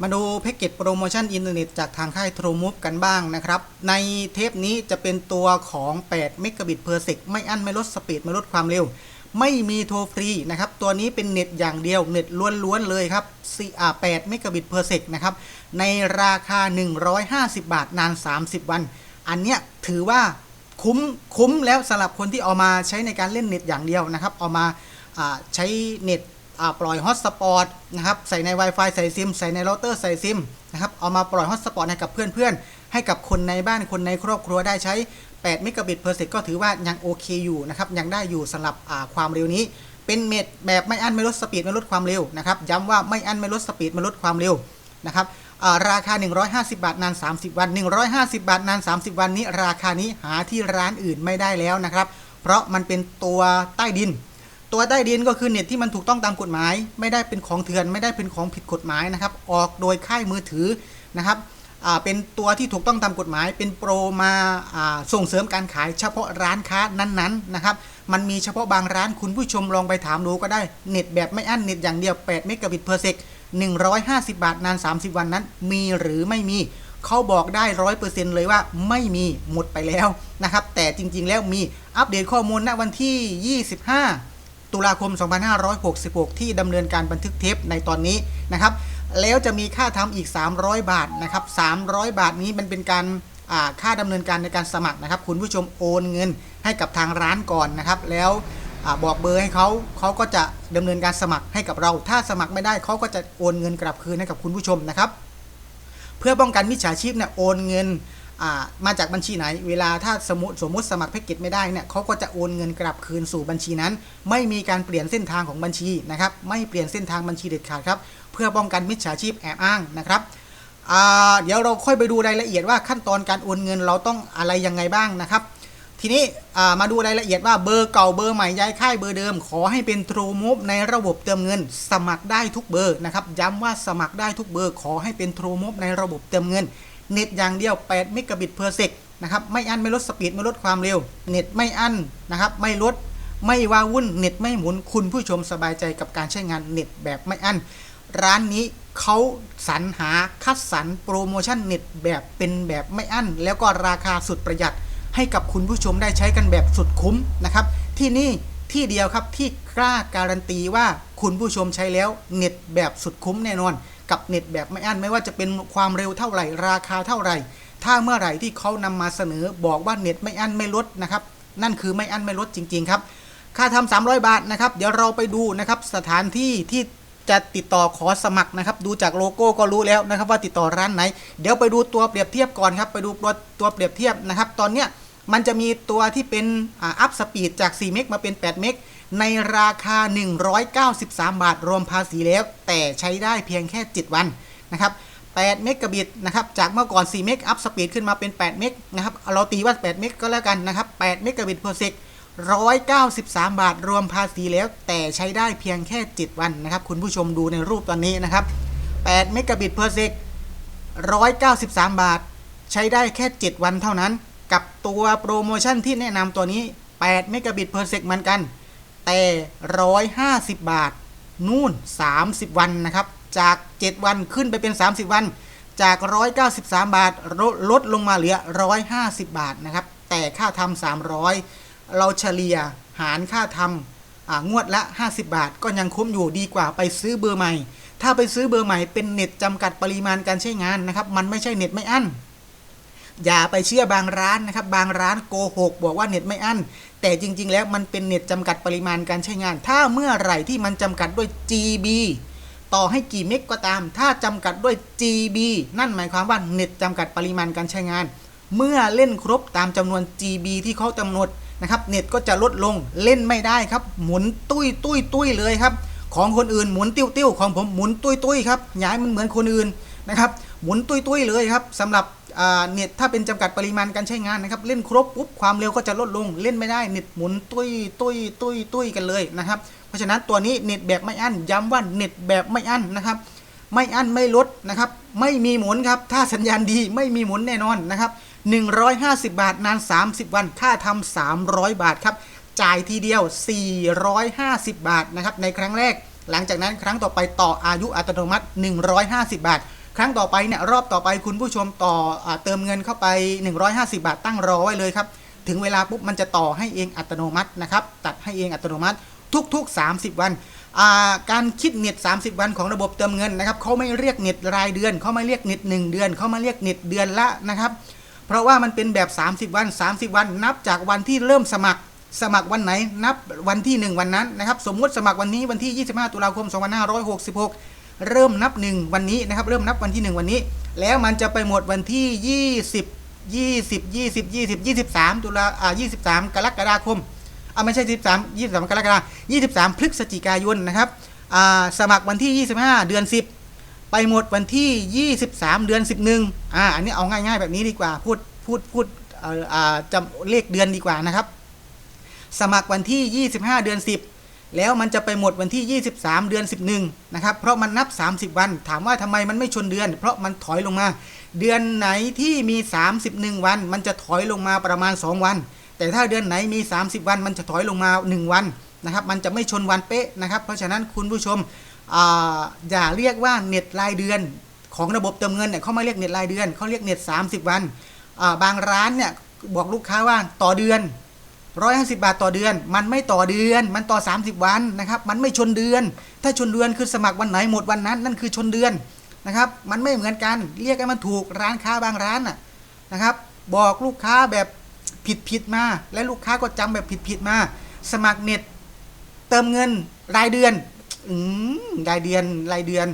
มาดูแพ็กเกจโปรโมชั่นอินเทอร์เน็ตจากทางค่าย True Move กันบ้างนะครับ ในเทปนี้จะเป็นตัวของ 8 เมกะบิตเพอร์เซกไม่อั้นไม่ลดสปีดไม่ลดความเร็ว ไม่มีโทรฟรีนะครับ ตัวนี้เป็นเน็ตอย่างเดียว เน็ตล้วนๆเลยครับ48เมกะบิตเพอร์เซกนะครับ ในราคา 150 บาทนาน 30 วัน อันเนี้ยถือว่าคุ้มคุ้มแล้วสำหรับคนที่เอามาใช้ในการเล่นเน็ตอย่างเดียวนะครับ เอามาใช้เน็ต ปล่อยฮอตสปอตนะครับใส่ใน Wi-Fi ใส่ซิมใส่ในเราเตอร์ใส่ซิมนะครับเอามาปล่อยฮอตสปอตให้กับเพื่อนๆ ให้กับคนในบ้านคนในครอบครัวได้ใช้8เมกะบิตเพอร์เซกก็ถือว่ายังโอเคอยู่นะครับยังได้อยู่สำหรับความเร็วนี้ เป็นเม็ดแบบไม่อั้นไม่ลดสปีดไม่ลดความเร็วนะครับย้ำว่าไม่อั้นไม่ลดสปีดไม่ลดความเร็วนะครับอ่าราคา 150 บาทนาน 30 วัน 150 บาทนาน 30 วันนี้ ราคานี้หาที่ร้านอื่นไม่ได้แล้วนะครับ เพราะมันเป็นตัวใต้ดิน ตัวใต้ดินก็คือเน็ตที่มันถูกต้องตามกฎหมาย ไม่ได้เป็นของเถื่อนไม่ได้เป็นของผิดกฎหมายนะครับ ออกโดยค่ายมือถือนะครับเป็นตัวที่ถูกต้องตามกฎหมาย เป็นโปรมาอ่าส่งเสริมการขายเฉพาะร้านค้านั้นๆนะครับ มันมีเฉพาะบางร้านคุณผู้ชมลองไปถามดูก็ได้ เน็ตแบบไม่อั้นเน็ตอย่างเดียว8เมกะบิตเพอร์เซก150 บาทนาน 30 วันนั้น มีหรือไม่มี เขาบอกได้ร้อยเปอร์เซ็นต์เลยว่าไม่มีหมดไปแล้วนะครับ แต่จริงๆแล้วมีอัปเดตข้อมูลณวันที่ 25 ตุลาคม 2566 ที่ดำเนินการบันทึกเทปในตอนนี้นะครับแล้วจะมีค่าทำอีก 300 บาทนะครับ300 บาทนี้มันเป็นการอ่าค่าดำเนินการในการสมัครนะครับ คุณผู้ชมโอนเงินให้กับทางร้านก่อนนะครับ แล้วอบอกเบอร์ให้เขาเขาก็จะดำเนินการสมัครให้กับเรา ถ้าสมัครไม่ได้เขาก็จะโอนเงินกลับคืนให้กับคุณผู้ชมนะครับ เพื่อป้องกันมิจฉาชีพเนี่ยโอนเงิน มาจากบัญชีไหน เวลาถ้าสมมติสมมติสมัครแพ็กเกจไม่ได้เนี่ยเขาก็จะโอนเงินกลับคืนสู่บัญชีนั้น ไม่มีการเปลี่ยนเส้นทางของบัญชีนะครับ ไม่เปลี่ยนเส้นทางบัญชีเด็ดขาดครับ เพื่อป้องกันมิจฉาชีพแอบอ้างนะครับเดี๋ยวเราค่อยไปดูรายละเอียดว่าขั้นตอนการโอนเงินเราต้องอะไรยังไงบ้างนะครับทีนี้มาดูรายละเอียดว่าเบอร์เก่าเบอร์ใหม่ย้ายค่ายเบอร์เดิม ขอให้เป็น True Move ในระบบเติมเงิน สมัครได้ทุกเบอร์นะครับ ย้ำว่าสมัครได้ทุกเบอร์ ขอให้เป็น True Move ในระบบเติมเงิน เน็ตอย่างเดียว 8 เมกะบิตเพอร์เซกนะครับไม่อั้นไม่ลดสปีดไม่ลดความเร็ว เน็ตไม่อั้นนะครับไม่ลดไม่ว้าวุ่นเน็ตไม่หมุนคุณผู้ชมสบายใจกับการใช้งานเน็ตแบบไม่อั้น ร้านนี้เขาสรรหาคัดสรรโปรโมชั่นเน็ตแบบเป็นแบบไม่อั้น แล้วก็ราคาสุดประหยัดให้กับคุณผู้ชมได้ใช้กันแบบสุดคุ้มนะครับ ที่นี่ที่เดียวครับที่กล้าการันตีว่าคุณผู้ชมใช้แล้วเน็ตแบบสุดคุ้มแน่นอน กับเน็ตแบบไม่อั้นไม่ว่าจะเป็นความเร็วเท่าไหร่ ราคาเท่าไหร่ ถ้าเมื่อไหร่ที่เขานำมาเสนอบอกว่าเน็ตไม่อั้นไม่ลดนะครับนั่นคือไม่อั้นไม่ลดจริง ๆ ครับ ค่าทำ300 บาทนะครับ เดี๋ยวเราไปดูนะครับสถานที่ที่จะติดต่อขอสมัครนะครับ ดูจากโลโก้ก็รู้แล้วนะครับว่าติดต่อร้านไหน เดี๋ยวไปดูตัวเปรียบเทียบก่อนครับ ไปดูตัวตัวเปรียบเทียบนะครับ ตอนเนี้ยมันจะมีตัวที่เป็นอัพสปีดจาก 4 เมกมาเป็น 8 เมก ในราคา 193 บาท รวมภาษีแล้ว แต่ใช้ได้เพียงแค่ 7 วันนะครับ8เมกะบิตนะครับ จากเมื่อก่อน 4 เมกอัพสปีดขึ้นมาเป็น 8 เมกนะครับ เราตีว่า 8 เมกก็แล้วกันนะครับ 8 เมกะบิต per sec 193 บาท รวมภาษีแล้ว แต่ใช้ได้เพียงแค่ 7 วันนะครับ คุณผู้ชมดูในรูปตอนนี้นะครับ 8 เมกะบิต per sec 193 บาท ใช้ได้แค่ 7 วันเท่านั้น กับตัวโปรโมชั่นที่แนะนำตัวนี้ 8 เมกะบิต per sec เหมือนกัน แต่ 150 บาท นู่น 30 วันนะครับ จาก 7 วันขึ้นไปเป็น 30 วัน จาก 193 บาทลดลดลงมาเหลือ 150 บาทนะครับ แต่ค่าทำ300 เราเฉลี่ยหารค่าทำงวดละ 50 บาท ก็ยังคุ้มอยู่ดีกว่าไปซื้อเบอร์ใหม่ ถ้าไปซื้อเบอร์ใหม่เป็นเน็ตจำกัดปริมาณการใช้งานนะครับ มันไม่ใช่เน็ตไม่อั้นอย่าไปเชื่อบางร้านนะครับ บางร้านโกหก บอกว่าเน็ตไม่อั้น แต่จริง ๆ แล้วมันเป็นเน็ตจำกัดปริมาณการใช้งาน ถ้าเมื่อไหร่ที่มันจำกัดด้วย GB ต่อให้กี่เมกก็ตาม ถ้าจำกัดด้วย GB นั่นหมายความว่าเน็ตจำกัดปริมาณการใช้งาน เมื่อเล่นครบตามจำนวน GB ที่เขากำหนดนะครับ เน็ตก็จะลดลงเล่นไม่ได้ครับ หมุนตุ้ยตุ้ยตุ้ยเลยครับ ของคนอื่นหมุนติ้วติ้วของผมหมุนตุ้ยตุ้ยครับย้ายมันเหมือนคนอื่นนะครับ หมุนตุ้ยตุ้ยเลยครับสำหรับ เน็ตถ้าเป็นจำกัดปริมาณการใช้งานนะครับ เล่นครบปุ๊บความเร็วก็จะลดลง เล่นไม่ได้เน็ตหมุนตุ้ยตุ้ยตุ้ยตุ้ยกันเลยนะครับ เพราะฉะนั้นตัวนี้เน็ตแบบไม่อั้นย้ำว่าเน็ตแบบไม่อั้นนะครับ ไม่อั้นไม่ลดนะครับ ไม่มีหมุนครับ ถ้าสัญญาณดีไม่มีหมุนแน่นอนนะครับ150 บาทนาน 30 วันค่าทำ300 บาทครับจ่ายทีเดียว 450 บาทนะครับในครั้งแรก หลังจากนั้นครั้งต่อไปต่ออายุอัตโนมัติ 150 บาท ครั้งต่อไปเนี่ยรอบต่อไปคุณผู้ชมต่ออเติมเงินเข้าไป 150 บาทตั้งรอไว้เลยครับ ถึงเวลาปุ๊บมันจะต่อให้เองอัตโนมัตินะครับตัดให้เองอัตโนมัติทุก ๆ 30 วัน การคิดเน็ต 30 วันของระบบเติมเงินนะครับเขาไม่เรียกเน็ตรายเดือนเขาไม่เรียกเน็ต1เดือนเขาไมาเรียกเน็ตเดือนละนะครับ เพราะว่ามันเป็นแบบ 30 วัน 30 วัน นับจากวันที่เริ่มสมัครสมัครวันไหนนับวันที่ 1 วันนั้นนะครับ สมมุติสมัครวันนี้วันที่ 25 ตุลาคม 2566 เริ่มนับ 1 วันนี้นะครับ เริ่มนับวันที่ 1 วันนี้ แล้วมันจะไปหมดวันที่ 20 20 20 20 23 ตุลาอ่า23 กรกฎาคมอ่าไม่ใช่23 23 กรกฎาคม23 พฤศจิกายนนะครับอ่าสมัครวันที่ 25 เดือน 10 ไปหมดวันที่ 23 เดือน 11อ่าอันนี้เอาง่ายๆแบบนี้ดีกว่า พูดพูดพูดเอ่ออ่าจำเลขเดือนดีกว่านะครับ สมัครวันที่ 25 เดือน 10 แล้วมันจะไปหมดวันที่ 23 เดือน 11 นะครับ เพราะมันนับ 30 วัน ถามว่าทำไมมันไม่ชนเดือน เพราะมันถอยลงมา เดือนไหนที่มี 31 วัน มันจะถอยลงมาประมาณ 2 วัน แต่ถ้าเดือนไหนมี 30 วัน มันจะถอยลงมา 1 วันนะครับ มันจะไม่ชนวันเป๊ะนะครับ เพราะฉะนั้นคุณผู้ชมออย่าเรียกว่าเน็ตรายเดือนของระบบเติมเงินเนี่ยเขาไม่เรียกเน็ตรายเดือนเขาเรียกเน็ต30 วัน บางร้านเนี่ยบอกลูกค้าว่าต่อเดือน 150 บาทต่อเดือน มันไม่ต่อเดือน มันต่อ 30 วันนะครับ มันไม่ชนเดือน ถ้าชนเดือนคือสมัครวันไหนหมดวันนั้น นั่นคือชนเดือนนะครับ มันไม่เหมือนกัน เรียกให้มันถูกร้านค้าบางร้านนะครับ บอกลูกค้าแบบผิดผิดมา และลูกค้าก็จำแบบผิดผิดมา สมัครเน็ตเติมเงินรายเดือนอืมรายเดือนรายเดือน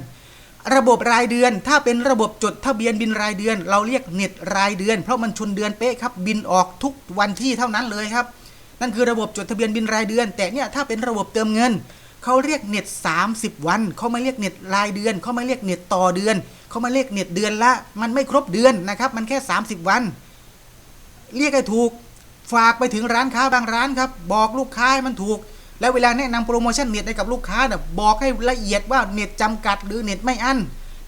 ระบบรายเดือน ถ้าเป็นระบบจดทะเบียนบินรายเดือน เราเรียกเน็ตรายเดือน เพราะมันชนเดือนเป๊ะครับ บินออกทุกวันที่เท่านั้นเลยครับ นั่นคือระบบจดทะเบียนบินรายเดือน แต่เนี่ยถ้าเป็นระบบเติมเงินเขาเรียกเน็ต 30 วันเขาไม่เรียกเน็ตรายเดือนเขาไม่เรียกเน็ตต่อเดือนเขาไม่เรียกเน็ตเดือนละมันไม่ครบเดือนนะครับมันแค่ 30 วัน เรียกให้ถูกฝากไปถึงร้านค้าบางร้านครับบอกลูกค้าให้มันถูก แล้วเวลาแนะนำโปรโมชั่นเน็ตให้กับลูกค้าเนี่ยบอกให้ละเอียดว่าเน็ตจำกัดหรือเน็ตไม่อั้น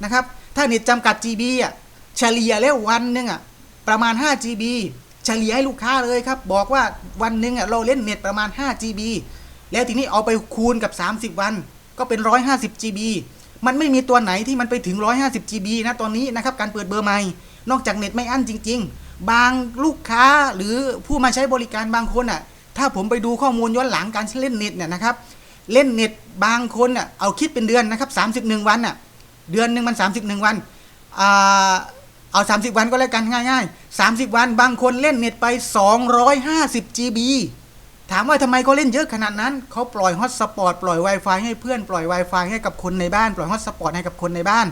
นะครับถ้าเน็ตจำกัด GB อะเฉลี่ยแล้ววันหนึงอะประมาณ 5 GB เฉลี่ยให้ลูกค้าเลยครับ บอกว่าวันหนึงอะเราเล่นเน็ตประมาณ 5 GB แล้วทีนี้เอาไปคูณกับ 30 วัน ก็เป็น 150 GB มันไม่มีตัวไหนที่มันไปถึง 150 GB นะตอนนี้นะครับการเปิดเบอร์ใหม่ นอกจากเน็ตไม่อั้นจริง ๆ บางลูกค้าหรือผู้มาใช้บริการบางคนอะถ้าผมไปดูข้อมูลย้อนหลังการเล่นเน็ตเนี่ยนะครับเล่นเน็ตบางคนอะเอาคิดเป็นเดือนนะครับ31 วันอะเดือนหนึ่งมัน 31 วันอ่า เอา 30 วันก็แล้วกันง่ายๆ 30 วันบางคนเล่นเน็ตไป 250 GB ถามว่าทำไมเขาเล่นเยอะขนาดนั้น เขาปล่อยฮอตสปอตปล่อย Wi-Fi ให้เพื่อนปล่อย Wi-Fi ให้กับคนในบ้าน ปล่อยฮอตสปอตให้กับคนในบ้าน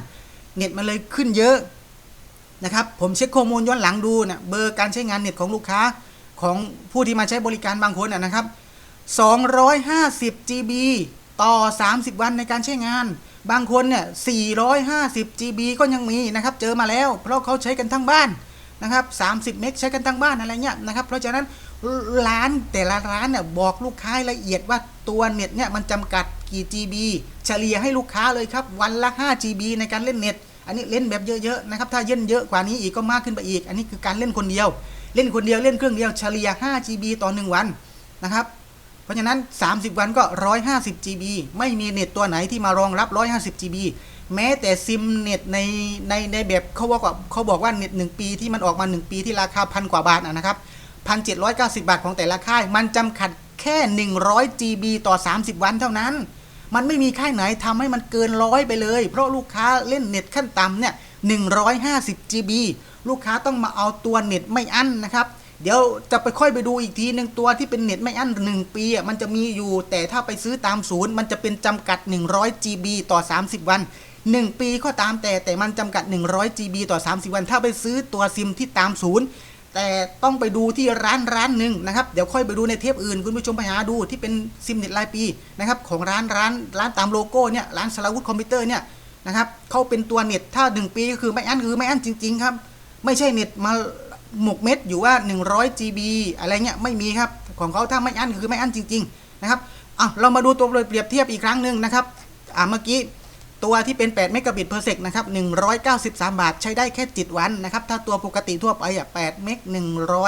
เน็ตมันเลยขึ้นเยอะนะครับ ผมเช็คข้อมูลย้อนหลังดูเนี่ยเบอร์การใช้งานเน็ตของลูกค้าของผู้ที่มาใช้บริการบางคนนะนะครับ 250 GB ต่อ 30 วันในการใช้งาน บางคนเนี่ย 450 GB ก็ยังมีนะครับ เจอมาแล้ว เพราะเขาใช้กันทั้งบ้านนะครับ 30 เมกใช้กันทั้งบ้านอะไรเงี้ยนะครับ เพราะฉะนั้นร้านแต่ละร้านเนี่ยบอกลูกค้าละเอียดว่าตัวเน็ตเนี่ยมันจำกัดกี่ GB เฉลี่ยให้ลูกค้าเลยครับ วันละ 5 GB ในการเล่นเน็ต อันนี้เล่นแบบเยอะๆนะครับ ถ้าเล่นเยอะกว่านี้อีกก็มากขึ้นไปอีก อันนี้คือการเล่นคนเดียว เล่นคนเดียวเล่นเครื่องเดียวเฉลี่ย 5 GB ต่อ 1 วันนะครับ เพราะฉะนั้น 30 วันก็ 150 GB ไม่มีเน็ตตัวไหนที่มารองรับ 150 GB แม้แต่ซิมเน็ตในในในแบบเขาบอกว่าเขาบอกว่าเน็ต1ปีที่มันออกมา 1 ปีที่ราคาพันกว่าบาทนะครับ1,790บาทของแต่ละค่าย มันจำกัดแค่100 GB ต่อ 30 วันเท่านั้น มันไม่มีค่ายไหนทำให้มันเกินร้อยไปเลย เพราะลูกค้าเล่นเน็ตขั้นต่ำเนี่ย150 GB ลูกค้าต้องมาเอาตัวเน็ตไม่อั้นนะครับ เดี๋ยวจะไปค่อยไปดูอีกทีหนึ่งตัวที่เป็นเน็ตไม่อั้น1 ปีอะมันจะมีอยู่ แต่ถ้าไปซื้อตามศูนย์มันจะเป็นจำกัด 100 GB ต่อ 30 วัน 1 ปีก็ตามแต่แต่มันจำกัด 100 GB ต่อ 30 วัน ถ้าไปซื้อตัวซิมที่ตามศูนย์แต่ต้องไปดูที่ร้านร้านหนึ่งนะครับ เดี๋ยวค่อยไปดูในเทปอื่น คุณผู้ชมไปหาดูที่เป็นซิมเน็ตรายปีนะครับของร้านร้านร้านตามโลโก้เนี่ยร้านสลาวุธคอมพิวเตอร์เนี่ยนะครับเขาเป็นตัวเน็ตถ้า 1 ปีก็คือไม่อั้นคือไม่อั้นจริงๆครับไม่ใช่เน็ตมา หมกเม็ดอยู่ว่า 100 GB อะไรเงี้ยไม่มีครับ ของเขาถ้าไม่อั้นคือไม่อั้นจริง ๆ นะครับอะเรามาดูตัวเปรียบเทียบอีกครั้งหนึ่งนะครับอ่าเมื่อกี้ ตัวที่เป็น 8 เมกะบิตเพอร์เซกนะครับ 193 บาท ใช้ได้แค่ 7 วันนะครับ ถ้าตัวปกติทั่วไปอะ8เมก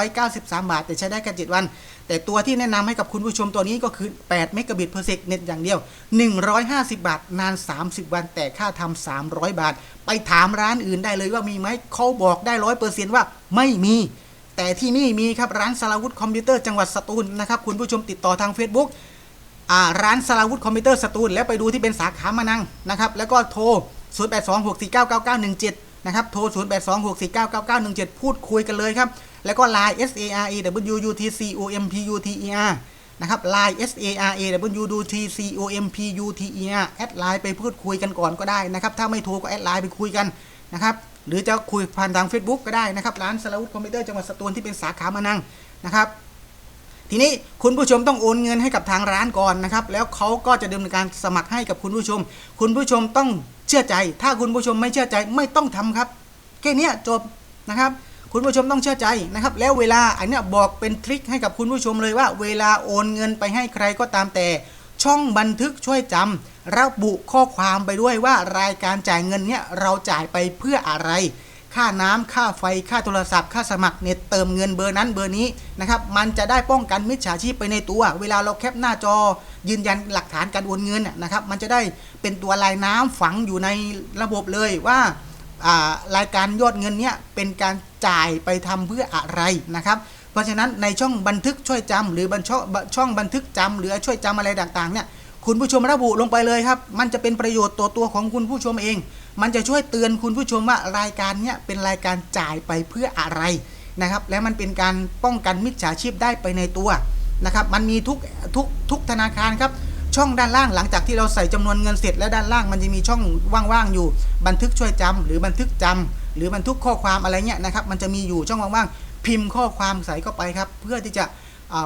193 บาท แต่ใช้ได้แค่ 7 วัน แต่ตัวที่แนะนำให้กับคุณผู้ชมตัวนี้ก็คือ 8 เมกะบิตเพอร์เซกเน็ตอย่างเดียว 150 บาท นาน 30 วัน แต่ค่าทำ300 บาท ไปถามร้านอื่นได้เลยว่ามีไหมเขาบอกได้ร้อยเปอร์เซ็นต์ว่าไม่มี แต่ที่นี่มีครับร้านสลาวุธคอมพิวเตอร์จังหวัดสตูลนะครับคุณผู้ชมติดต่อทาง Facebook ร้านสลาวุธคอมพิวเตอร์สตูลแล้วไปดูที่เป็นสาขามานังนะครับแล้วก็โทร 0826499917 นะครับโทร 0826499917 พูดคุยกันเลยครับ แล้วก็ Line S A R A W U T C O M P U T E R นะครับ Line S A R A W U T C O M P U T E R แอดไลน์ไปพูดคุยกันก่อนก็ได้นะครับถ้าไม่โทรก็แอดไลน์ไปคุยกันนะครับหรือจะคุยผ่านทาง Facebook ก็ได้นะครับร้านสลาวุธคอมพิวเตอร์จังหวัดสตูลที่เป็นสาขามานังนะครับ ทีนี้คุณผู้ชมต้องโอนเงินให้กับทางร้านก่อนนะครับ แล้วเขาก็จะดำเนินการสมัครให้กับคุณผู้ชม คุณผู้ชมต้องเชื่อใจ ถ้าคุณผู้ชมไม่เชื่อใจไม่ต้องทำครับแค่เนี้ยจบนะครับ คุณผู้ชมต้องเชื่อใจนะครับ แล้วเวลาอันเนี้ยบอกเป็นทริคให้กับคุณผู้ชมเลยว่า เวลาโอนเงินไปให้ใครก็ตามแต่ ช่องบันทึกช่วยจำระบุข้อความไปด้วยว่ารายการจ่ายเงินเนี้ยเราจ่ายไปเพื่ออะไร ค่าน้ำค่าไฟค่าโทรศัพท์ ค่าสมัครเน็ตเติมเงินเบอร์นั้นเบอร์นี้นะครับมันจะได้ป้องกันมิจฉาชีพไปในตัว เวลาเราแคปหน้าจอ ยืนยันหลักฐานการโอนเงินนะครับมันจะได้เป็นตัวลายน้ำฝังอยู่ในระบบเลยว่ารายการยอดเงินเนี้ยเป็นการจ่ายไปทำเพื่ออะไรนะครับเพราะฉะนั้นในช่องบันทึกช่วยจำหรือบัญชช่องบันทึกจำหรือช่วยจำอะไรต่างๆเนี่ยคุณผู้ชมระบุลงไปเลยครับ มันจะเป็นประโยชน์ตัวตัวของคุณผู้ชมเอง มันจะช่วยเตือนคุณผู้ชมว่ารายการเนี้ยเป็นรายการจ่ายไปเพื่ออะไรนะครับ และมันเป็นการป้องกันมิจฉาชีพได้ไปในตัวนะครับ มันมีทุกทุกทุกธนาคารครับ ช่องด้านล่างหลังจากที่เราใส่จำนวนเงินเสร็จแล้วด้านล่างมันจะมีช่องว่างๆอยู่ บันทึกช่วยจำหรือบันทึกจำหรือบันทึกข้อความอะไรเงี้ยนะครับ มันจะมีอยู่ช่องว่างๆพิมพ์ข้อความใส่เข้าไปครับ เพื่อที่จะ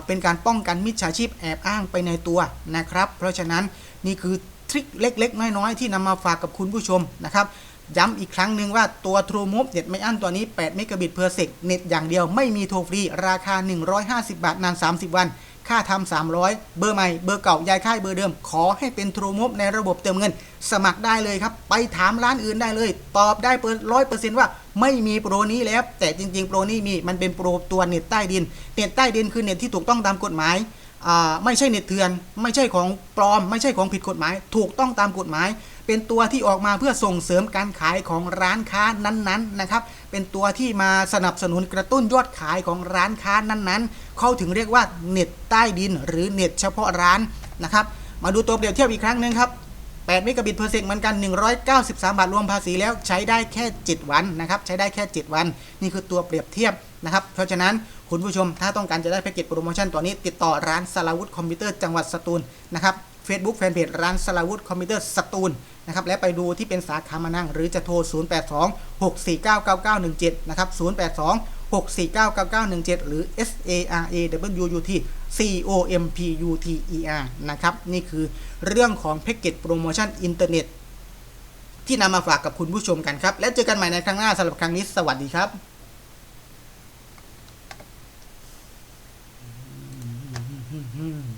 เป็นการป้องกันมิจฉาชีพแอบอ้างไปในตัวนะครับ เพราะฉะนั้นนี่คือ ริคเล็ก ๆ น้อย ๆ ที่นำมาฝากกับคุณผู้ชมนะครับย้ำอีกครั้งหนึ่งว่าตัว True Move เน็ตไม่อั้นตัวนี้8เมกะบิต per sec เน็ตอย่างเดียวไม่มีโทรฟรี ราคา 150 บาท นาน 30 วัน ค่าทำ300 เบอร์ใหม่ เบอร์เก่าย้ายค่ายเบอร์เดิม ขอให้เป็น True Move ในระบบเติมเงิน สมัครได้เลยครับ ไปถามร้านอื่นได้เลย ตอบได้ร้อยเปอร์เซ็นต์ว่าไม่มีโปรนี้แล้ว แต่จริงๆ โปรนี้มีมันเป็นโปรตัวเน็ตใต้ดิน เน็ตใต้ดินคือเน็ตที่ถูกต้องตามกฎหมาย ไม่ใช่เน็ตเถื่อน ไม่ใช่ของปลอม ไม่ใช่ของผิดกฎหมาย ถูกต้องตามกฎหมาย เป็นตัวที่ออกมาเพื่อส่งเสริมการขายของร้านค้านั้นๆนะครับ เป็นตัวที่มาสนับสนุนกระตุ้นยอดขายของร้านค้านั้นๆ เขาถึงเรียกว่าเน็ตใต้ดิน หรือเน็ตเฉพาะร้านนะครับ มาดูตัวเปรียบเทียบอีกครั้งหนึ่งครับ8เมกะบิตเพอร์เซกเหมือนกัน 193 บาทรวมภาษีแล้วใช้ได้แค่ 7 วันนะครับ ใช้ได้แค่ 7 วัน นี่คือตัวเปรียบเทียบนะครับ เพราะฉะนั้น คุณผู้ชม ถ้าต้องการจะได้แพ็กเกจโปรโมชั่นตัวนี้ ติดต่อร้านสลาวุธคอมพิวเตอร์จังหวัดสตูลนะครับ Facebook Fanpage ร้านสลาวุธคอมพิวเตอร์สตูลนะครับและไปดูที่เป็นสาขามานั่ง หรือจะโทร 082 6499917 นะครับ 082 6499917 หรือ S A R A W U T C O M P U T E R นะครับ นี่คือเรื่องของแพ็กเกจโปรโมชั่นอินเทอร์เน็ตที่นำมาฝากกับคุณผู้ชมกันครับ แล้วเจอกันใหม่ในครั้งหน้าสำหรับครั้งนี้สวัสดีครับ Hmm.